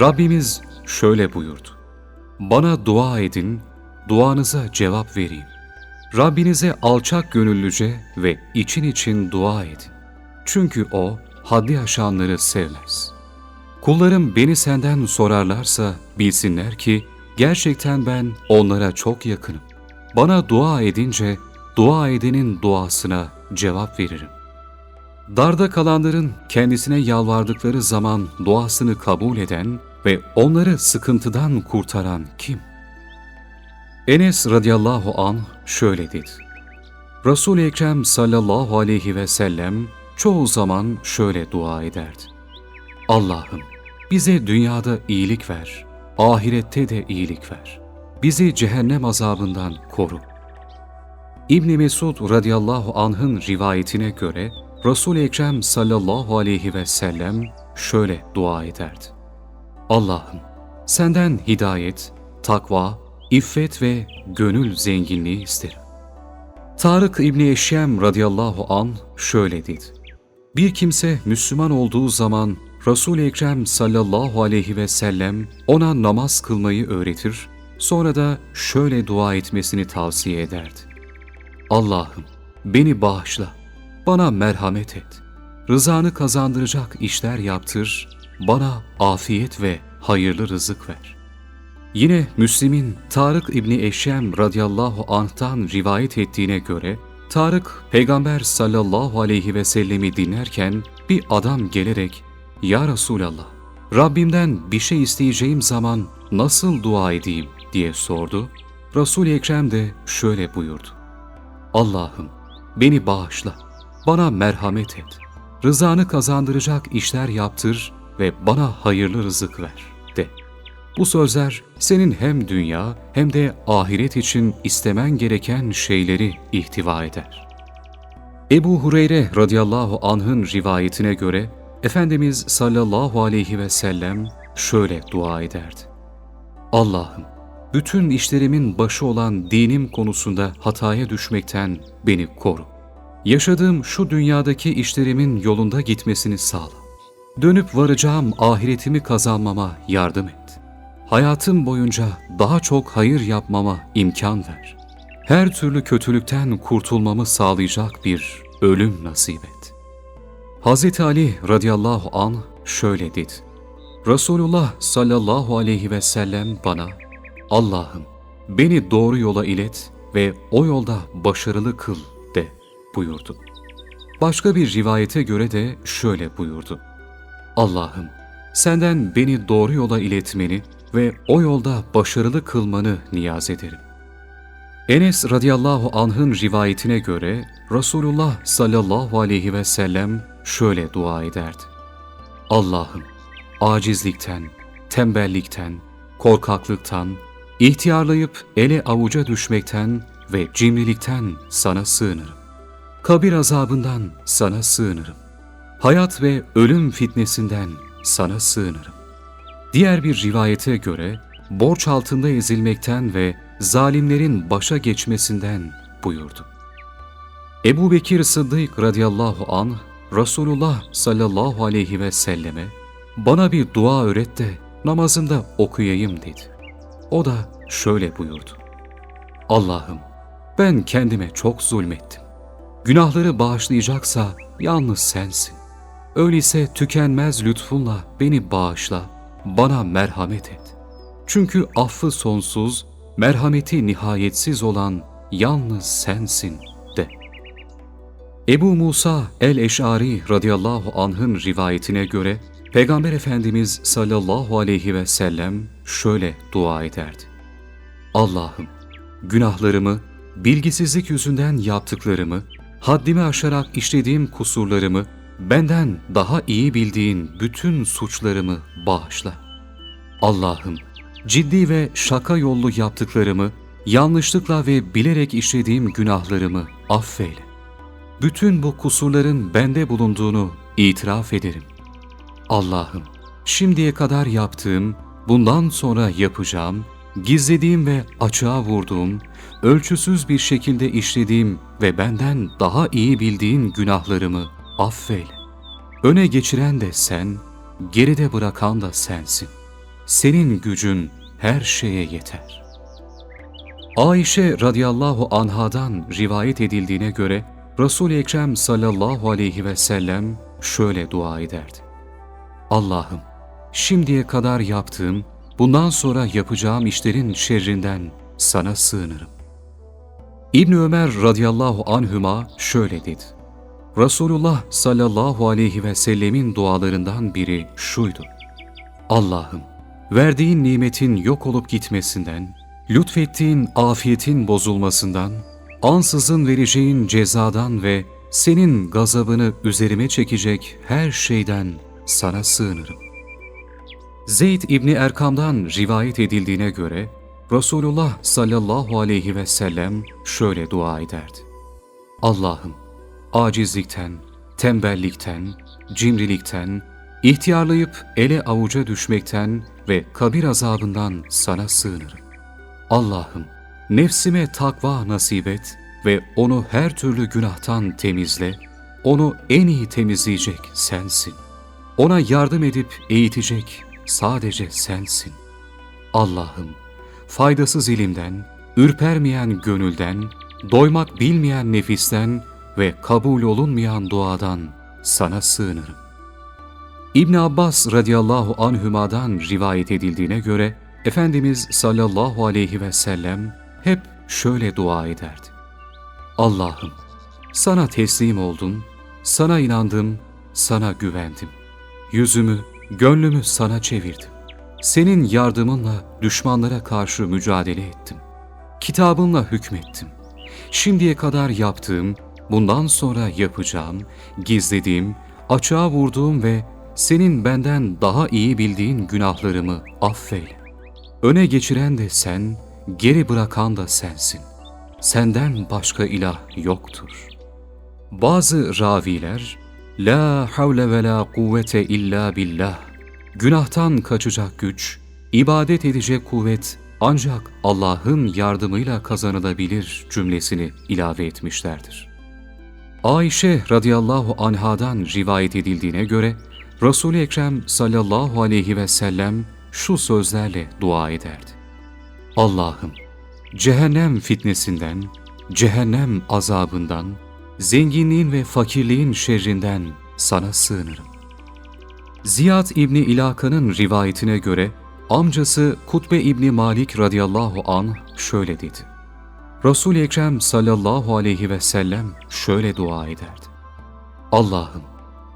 Rabbimiz şöyle buyurdu. Bana dua edin, duanıza cevap vereyim. Rabbinize alçak gönüllüce ve için için dua edin. Çünkü O haddi aşanları sevmez. Kullarım beni senden sorarlarsa bilsinler ki gerçekten ben onlara çok yakınım. Bana dua edince dua edenin duasına cevap veririm. Darda kalanların kendisine yalvardıkları zaman duasını kabul eden ve onları sıkıntıdan kurtaran kim? Enes radıyallahu an şöyle dedi. Resul-i Ekrem sallallahu aleyhi ve sellem çoğu zaman şöyle dua ederdi. Allah'ım bize dünyada iyilik ver, ahirette de iyilik ver. Bizi cehennem azabından koru. İbn Mesud radıyallahu anh'ın rivayetine göre Resul-i Ekrem sallallahu aleyhi ve sellem şöyle dua ederdi. Allah'ım senden hidayet, takva, iffet ve gönül zenginliği isterim. Tarık İbni Eşyem radıyallahu an şöyle dedi. Bir kimse Müslüman olduğu zaman Resul-i Ekrem sallallahu aleyhi ve sellem ona namaz kılmayı öğretir, sonra da şöyle dua etmesini tavsiye ederdi. Allah'ım beni bağışla, bana merhamet et, rızanı kazandıracak işler yaptır, bana afiyet ve hayırlı rızık ver. Yine Müslim'in Tarık İbni Eşyem radıyallahu anh'tan rivayet ettiğine göre, Tarık, Peygamber sallallahu aleyhi ve sellemi dinlerken bir adam gelerek, ''Ya Resulallah, Rabbimden bir şey isteyeceğim zaman nasıl dua edeyim?'' diye sordu. Resul-i Ekrem de şöyle buyurdu. Allah'ım beni bağışla, bana merhamet et, rızanı kazandıracak işler yaptır ve bana hayırlı rızık ver de. Bu sözler senin hem dünya hem de ahiret için istemen gereken şeyleri ihtiva eder. Ebu Hureyre radıyallahu anh'ın rivayetine göre Efendimiz sallallahu aleyhi ve sellem şöyle dua ederdi. Allah'ım bütün işlerimin başı olan dinim konusunda hataya düşmekten beni koru. Yaşadığım şu dünyadaki işlerimin yolunda gitmesini sağla. Dönüp varacağım ahiretimi kazanmama yardım et. Hayatım boyunca daha çok hayır yapmama imkan ver. Her türlü kötülükten kurtulmamı sağlayacak bir ölüm nasip et. Hz. Ali radıyallahu an şöyle dedi. Resulullah sallallahu aleyhi ve sellem bana Allah'ım beni doğru yola ilet ve o yolda başarılı kıl buyurdu. Başka bir rivayete göre de şöyle buyurdu. Allah'ım senden beni doğru yola iletmeni ve o yolda başarılı kılmanı niyaz ederim. Enes radıyallahu anh'ın rivayetine göre Resulullah sallallahu aleyhi ve sellem şöyle dua ederdi. Allah'ım acizlikten, tembellikten, korkaklıktan, ihtiyarlayıp ele avuca düşmekten ve cimrilikten sana sığınırım. Kabir azabından sana sığınırım. Hayat ve ölüm fitnesinden sana sığınırım. Diğer bir rivayete göre borç altında ezilmekten ve zalimlerin başa geçmesinden buyurdu. Ebu Bekir Sıddık radıyallahu anh Resulullah sallallahu aleyhi ve selleme bana bir dua öğret de namazında okuyayım dedi. O da şöyle buyurdu. Allah'ım ben kendime çok zulmettim. Günahları bağışlayacaksa yalnız sensin. Öyleyse tükenmez lütfunla beni bağışla, bana merhamet et. Çünkü affı sonsuz, merhameti nihayetsiz olan yalnız sensin de. Ebu Musa el-Eş'ari radıyallahu anh'ın rivayetine göre Peygamber Efendimiz sallallahu aleyhi ve sellem şöyle dua ederdi. Allah'ım günahlarımı, bilgisizlik yüzünden yaptıklarımı, haddimi aşarak işlediğim kusurlarımı, benden daha iyi bildiğin bütün suçlarımı bağışla. Allah'ım ciddi ve şaka yollu yaptıklarımı, yanlışlıkla ve bilerek işlediğim günahlarımı affeyle. Bütün bu kusurların bende bulunduğunu itiraf ederim. Allah'ım, şimdiye kadar yaptığım, bundan sonra yapacağım, gizlediğim ve açığa vurduğum, ölçüsüz bir şekilde işlediğim ve benden daha iyi bildiğin günahlarımı affeyle. Öne geçiren de sen, geride bırakan da sensin. senin gücün her şeye yeter. Ayşe radıyallahu anhadan rivayet edildiğine göre Resul-i Ekrem sallallahu aleyhi ve sellem şöyle dua ederdi. Allah'ım şimdiye kadar yaptığım, bundan sonra yapacağım işlerin şerrinden sana sığınırım. İbn Ömer radıyallahu anhüma şöyle dedi. Resulullah sallallahu aleyhi ve sellemin dualarından biri şuydu. Allah'ım verdiğin nimetin yok olup gitmesinden, lütfettiğin afiyetin bozulmasından, ansızın vereceğin cezadan ve senin gazabını üzerime çekecek her şeyden sana sığınırım. Zeyd İbni Erkam'dan rivayet edildiğine göre Resulullah sallallahu aleyhi ve sellem şöyle dua ederdi. Allah'ım acizlikten, tembellikten, cimrilikten, ihtiyarlayıp ele avuca düşmekten ve kabir azabından sana sığınırım. Allah'ım nefsime takva nasip et ve onu her türlü günahtan temizle, onu en iyi temizleyecek sensin. Ona yardım edip eğitecek sadece sensin. Allah'ım faydasız ilimden, ürpermeyen gönülden, doymak bilmeyen nefisten ve kabul olunmayan duadan sana sığınırım. İbn Abbas radıyallahu anhümadan rivayet edildiğine göre Efendimiz sallallahu aleyhi ve sellem hep şöyle dua ederdi. Allah'ım sana teslim oldum, sana inandım, sana güvendim. Yüzümü, gönlümü sana çevirdim. Senin yardımınla düşmanlara karşı mücadele ettim. Kitabınla hükmettim. Şimdiye kadar yaptığım, bundan sonra yapacağım, gizlediğim, açığa vurduğum ve senin benden daha iyi bildiğin günahlarımı affeyle. Öne geçiren de sen, geri bırakan da sensin. Senden başka ilah yoktur. Bazı raviler, La havle ve la kuvvete illa billah. Günahtan kaçacak güç, ibadet edecek kuvvet ancak Allah'ın yardımıyla kazanılabilir cümlesini ilave etmişlerdir. Ayşe radıyallahu anhadan rivayet edildiğine göre Resul-i Ekrem sallallahu aleyhi ve sellem şu sözlerle dua ederdi. Allah'ım cehennem fitnesinden, cehennem azabından, zenginliğin ve fakirliğin şerrinden sana sığınırım. Ziyad İbni İlaka'nın rivayetine göre amcası Kutbe İbni Malik radıyallahu an şöyle dedi. Resul-i Ekrem sallallahu aleyhi ve sellem şöyle dua ederdi. Allah'ım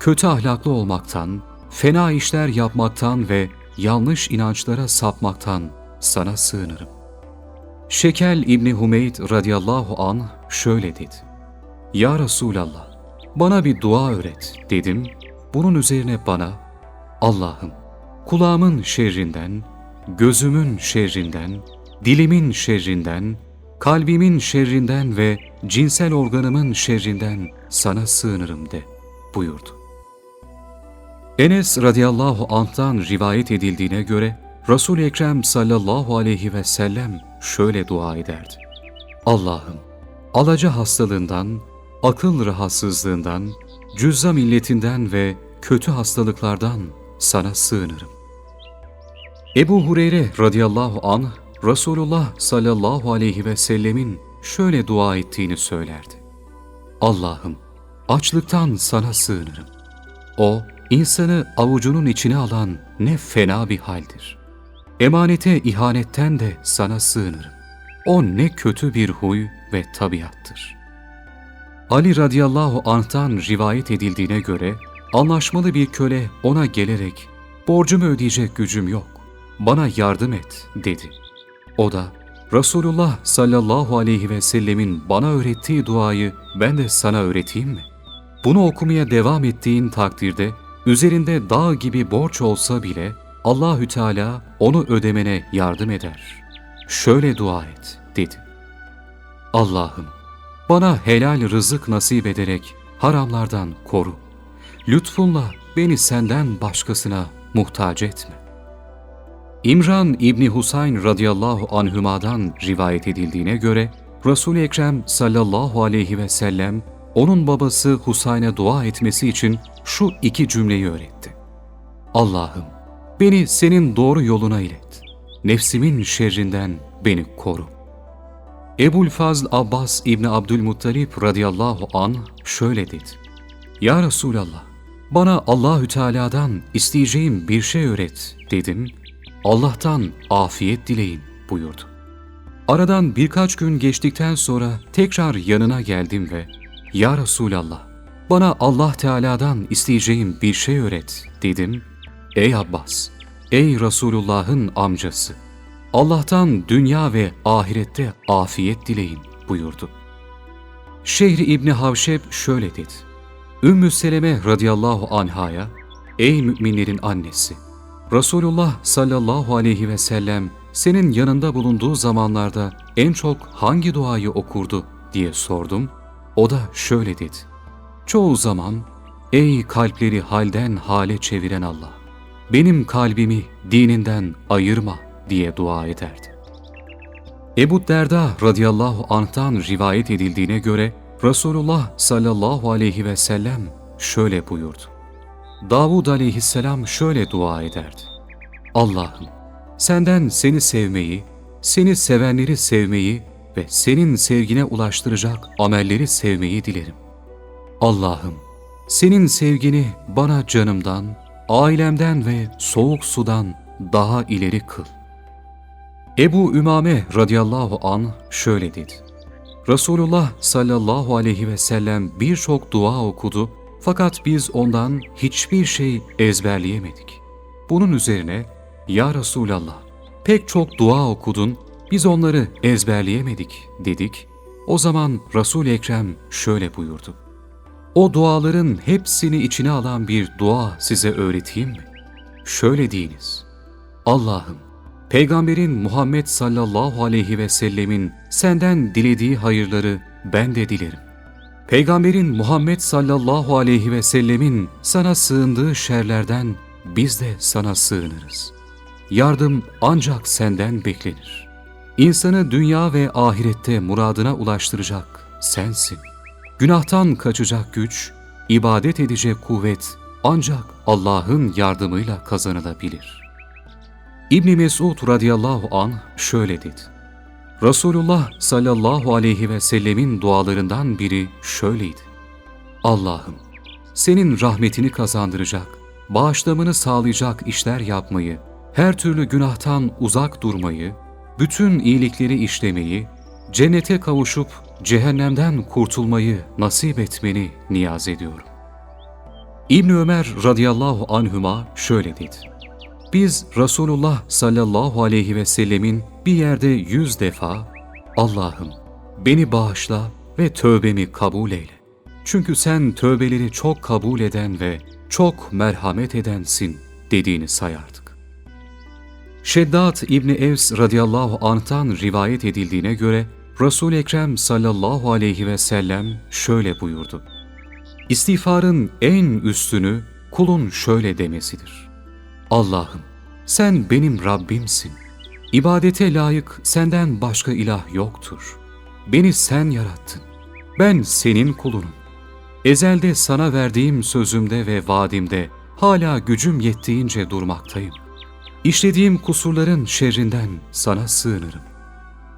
kötü ahlaklı olmaktan, fena işler yapmaktan ve yanlış inançlara sapmaktan sana sığınırım. Şekel İbni Humeyd radıyallahu an şöyle dedi. Ya Resulallah, bana bir dua öğret dedim. Bunun üzerine bana, Allah'ım kulağımın şerrinden, gözümün şerrinden, dilimin şerrinden, kalbimin şerrinden ve cinsel organımın şerrinden sana sığınırım de buyurdu. Enes radıyallahu anh'tan rivayet edildiğine göre Resul-i Ekrem sallallahu aleyhi ve sellem şöyle dua ederdi. Allah'ım alaca hastalığından, akıl rahatsızlığından, cüzza milletinden ve kötü hastalıklardan sana sığınırım. Ebu Hureyre radıyallahu anh Resulullah sallallahu aleyhi ve sellemin şöyle dua ettiğini söylerdi. Allah'ım açlıktan sana sığınırım. O insanı avucunun içine alan ne fena bir haldir. Emanete ihanetten de sana sığınırım. O ne kötü bir huy ve tabiattır. Ali radıyallahu anh'tan rivayet edildiğine göre anlaşmalı bir köle ona gelerek borcumu ödeyecek gücüm yok, bana yardım et dedi. O da Resulullah sallallahu aleyhi ve sellemin bana öğrettiği duayı ben de sana öğreteyim mi? Bunu okumaya devam ettiğin takdirde üzerinde dağ gibi borç olsa bile Allahü Teala onu ödemene yardım eder. Şöyle dua et dedi. Allah'ım bana helal rızık nasip ederek haramlardan koru. Lütfunla beni senden başkasına muhtaç etme. İmran İbni Husayn radıyallahu anhümadan rivayet edildiğine göre Resul-i Ekrem sallallahu aleyhi ve sellem onun babası Husayn'a dua etmesi için şu iki cümleyi öğretti. Allah'ım beni senin doğru yoluna ilet. Nefsimin şerrinden beni koru. Ebul Fazl Abbas İbni Abdülmuttalip radıyallahu an şöyle dedi. Ya Resulallah, bana Allahü Teala'dan isteyeceğim bir şey öğret dedim. Allah'tan afiyet dileyin buyurdu. Aradan birkaç gün geçtikten sonra tekrar yanına geldim ve Ya Resulallah, bana Allah Teala'dan isteyeceğim bir şey öğret dedim. Ey Abbas, ey Resulullah'ın amcası, Allah'tan dünya ve ahirette afiyet dileyin buyurdu. Şehri İbni Havşeb şöyle dedi. Ümmü Seleme radıyallahu anhaya, ey müminlerin annesi, Resulullah sallallahu aleyhi ve sellem senin yanında bulunduğu zamanlarda en çok hangi duayı okurdu diye sordum. O da şöyle dedi. Çoğu zaman, ey kalpleri halden hale çeviren Allah, benim kalbimi dininden ayırma diye dua ederdi. Ebu Derda radıyallahu anh'tan rivayet edildiğine göre Resulullah sallallahu aleyhi ve sellem şöyle buyurdu. Davud aleyhisselam şöyle dua ederdi. Allah'ım senden seni sevmeyi, seni sevenleri sevmeyi ve senin sevgine ulaştıracak amelleri sevmeyi dilerim. Allah'ım senin sevgini bana canımdan, ailemden ve soğuk sudan daha ileri kıl. Ebu Ümame radıyallahu an şöyle dedi. Resulullah sallallahu aleyhi ve sellem birçok dua okudu fakat biz ondan hiçbir şey ezberleyemedik. Bunun üzerine Ya Resulallah pek çok dua okudun biz onları ezberleyemedik dedik. O zaman resul Ekrem şöyle buyurdu. O duaların hepsini içine alan bir dua size öğreteyim mi? Şöyle deyiniz. Allah'ım Peygamberin Muhammed sallallahu aleyhi ve sellemin senden dilediği hayırları ben de dilerim. Peygamberin Muhammed sallallahu aleyhi ve sellemin sana sığındığı şerlerden biz de sana sığınırız. Yardım ancak senden beklenir. İnsanı dünya ve ahirette muradına ulaştıracak sensin. Günahtan kaçacak güç, ibadet edecek kuvvet ancak Allah'ın yardımıyla kazanılabilir.'' İbni Mesud radıyallahu an şöyle dedi. Resulullah sallallahu aleyhi ve sellemin dualarından biri şöyleydi. Allah'ım senin rahmetini kazandıracak, bağışlamını sağlayacak işler yapmayı, her türlü günahtan uzak durmayı, bütün iyilikleri işlemeyi, cennete kavuşup cehennemden kurtulmayı nasip etmeni niyaz ediyorum. İbn Ömer radıyallahu anhüma şöyle dedi. Biz Resulullah sallallahu aleyhi ve sellemin bir yerde yüz defa Allah'ım beni bağışla ve tövbemi kabul eyle. Çünkü sen tövbeleri çok kabul eden ve çok merhamet edensin dediğini sayardık. Şeddat İbni Evs radıyallahu anh'tan rivayet edildiğine göre Resul-i Ekrem sallallahu aleyhi ve sellem şöyle buyurdu. İstiğfarın en üstünü kulun şöyle demesidir. Allah'ım sen benim Rabbimsin. İbadete layık senden başka ilah yoktur. Beni sen yarattın. Ben senin kulunum. Ezelde sana verdiğim sözümde ve vaadimde hala gücüm yettiğince durmaktayım. İşlediğim kusurların şerrinden sana sığınırım.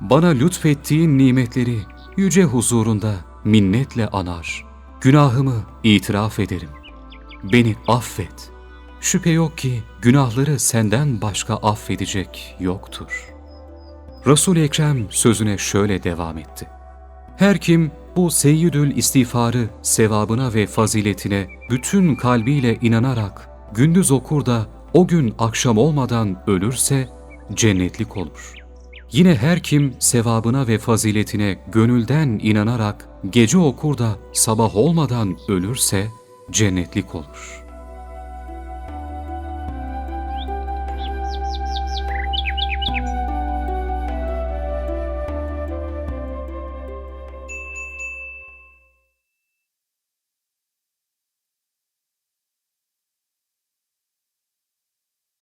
Bana lütfettiğin nimetleri yüce huzurunda minnetle anar. Günahımı itiraf ederim. Beni affet.'' Şüphe yok ki günahları senden başka affedecek yoktur. resul Ekrem sözüne şöyle devam etti. Her kim bu seyyidül istiğfarı sevabına ve faziletine bütün kalbiyle inanarak gündüz okur da o gün akşam olmadan ölürse cennetlik olur. Yine her kim sevabına ve faziletine gönülden inanarak gece okur da sabah olmadan ölürse cennetlik olur.''